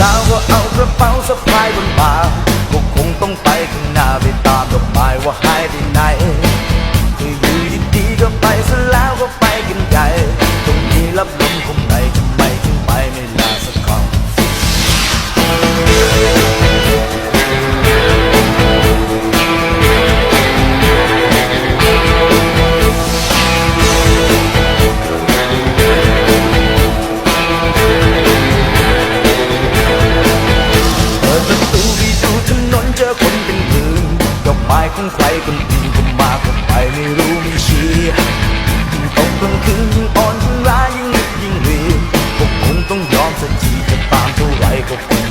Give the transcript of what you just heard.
สาวก็เอากระเป๋าสะพายบนบ่าก็คงต้องไปข้างหน้าไปตามดอกไม้ว่าหายไปไหนคืออยู่ดีๆก็ไปซะแล้วก็ไปกันใหญ่ตรงนี้รับลม ของใครคนอื่นก็มาก็ไปไม่รู้ไม่ชี้ยิ่งตกกลางคืนยิ่งอ่อนยิ่งร้ายยิ่งนึกยิ่งรีบก็คงต้องยอมสักทีจะตามเท่าไรก็คง